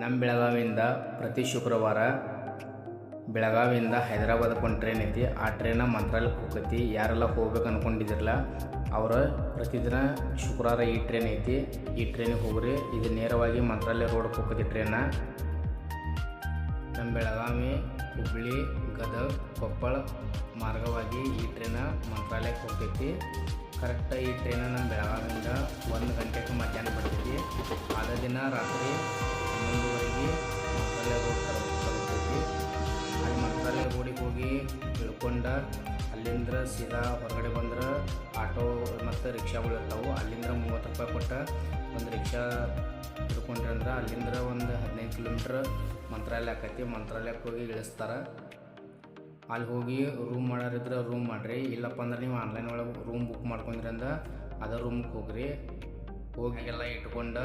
ನಮ್ಮ ಬೆಳಗಾವಿಯಿಂದ ಪ್ರತಿ ಶುಕ್ರವಾರ ಬೆಳಗಾವಿಯಿಂದ ಹೈದರಾಬಾದಕ್ಕೆ ಒಂದು ಟ್ರೈನ್ ಐತಿ. ಆ ಟ್ರೈನ ಮಂತ್ರಾಲಯಕ್ಕೆ ಹೋಗತಿ ಯಾರೆಲ್ಲ ಹೋಗ್ಬೇಕು ಅನ್ಕೊಂಡಿದ್ರಲ್ಲ, ಅವರು ಪ್ರತಿದಿನ ಶುಕ್ರವಾರ ಈ ಟ್ರೈನ್ ಐತಿ. ಈ ಟ್ರೈನಿಗೆ ಹೋಗ್ರಿ. ಇದು ನೇರವಾಗಿ ಮಂತ್ರಾಲಯ ರೋಡ್ಗೆ ಹೋಗತಿ ಟ್ರೈನ ನಮ್ಮ ಬೆಳಗಾವಿ ಹುಬ್ಬಳ್ಳಿ ಗದಗ, ಕೊಪ್ಪಳ ಮಾರ್ಗವಾಗಿ ಈ ಟ್ರೈನ ಮಂತ್ರಾಲಯಕ್ಕೆ ಹೋಗ್ತೈತಿ ಕರೆಕ್ಟಾಗಿ ಈ ಟ್ರೈನ ನಮ್ಮ ಬೆಳಗಾವಿಯಿಂದ ಒಂದು ಗಂಟೆಗೆ ಮಧ್ಯಾಹ್ನ ಬರ್ತೈತಿ. ಆದ ದಿನ ರಾತ್ರಿ ಅಲ್ಲಿಂದ ಸೀದಾ ಹೊರಗಡೆ ಬಂದ್ರೆ ಆಟೋ ಮತ್ತು ರಿಕ್ಷಾಗಳು ಇರ್ತಾವೆ. ಅಲ್ಲಿಂದ ಮೂವತ್ತು ರೂಪಾಯಿ ಕೊಟ್ಟ ಒಂದು ರಿಕ್ಷಾ ಹಿಡ್ಕೊಂಡ್ರಿ ಅಂದ್ರೆ ಅಲ್ಲಿಂದ ಒಂದು ಹದಿನೈದು ಕಿಲೋಮೀಟ್ರ್ ಮಂತ್ರಾಲಯ ಆಕೈತಿ. ಮಂತ್ರಾಲಯಕ್ಕೆ ಹೋಗಿ ಇಳಿಸ್ತಾರೆ. ಅಲ್ಲಿ ಹೋಗಿ ರೂಮ್ ಮಾಡೋರಿದ್ರೆ ರೂಮ್ ಮಾಡಿರಿ. ಇಲ್ಲಪ್ಪ ಅಂದ್ರೆ ನೀವು ಆನ್ಲೈನ್ ಒಳಗೆ ರೂಮ್ ಬುಕ್ ಮಾಡ್ಕೊಂಡ್ರಿ ಅಂದ್ರೆ ಅದೇ ರೂಮ್ಗೆ ಹೋಗ್ರಿ. ಹೋಗಿ ಎಲ್ಲ ಇಟ್ಕೊಂಡು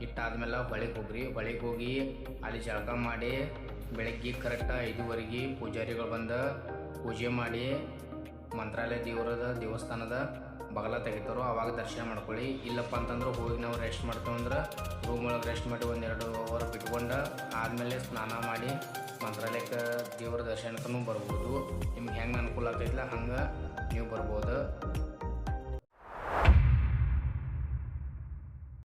ಇಟ್ಟಾದ್ಮೇಲೆ ಹೊಳಿಗೆ ಹೋಗ್ರಿ. ಹೊಳಿಗೆ ಹೋಗಿ ಅಲ್ಲಿ ಜಳಕ ಮಾಡಿ ಬೆಳಗ್ಗೆ ಕರೆಕ್ಟ್ ಐದುವರೆಗೆ ಪೂಜಾರಿಗಳು ಬಂದು, ಪೂಜೆ ಮಾಡಿ ಮಂತ್ರಾಲಯ ದೇವರದ ದೇವಸ್ಥಾನದ ಬಗಲ ತೆಗಿತಾರೋ ಆವಾಗ ದರ್ಶನ ಮಾಡ್ಕೊಳ್ಳಿ. ಇಲ್ಲಪ್ಪ ಅಂತಂದ್ರೆ ಹೋಗಿ ನಾವು ರೆಸ್ಟ್ ಮಾಡ್ತೇವೆ ಅಂದ್ರೆ ರೂಮ್ ಒಳಗೆ ರೆಸ್ಟ್ ಮಾಡಿ ಒಂದೆರಡು ಅವರ್ ಬಿಟ್ಕೊಂಡು ಆದಮೇಲೆ ಸ್ನಾನ ಮಾಡಿ ಮಂತ್ರಾಲಯಕ್ಕೆ ದೇವರ ದರ್ಶನಕ್ಕೂ ಬರ್ಬೋದು. ನಿಮ್ಗೆ ಹೆಂಗೆ ಅನುಕೂಲ ಆಗ್ತೈತಿಲ್ಲ ಹಂಗೆ ನೀವು ಬರ್ಬೋದು.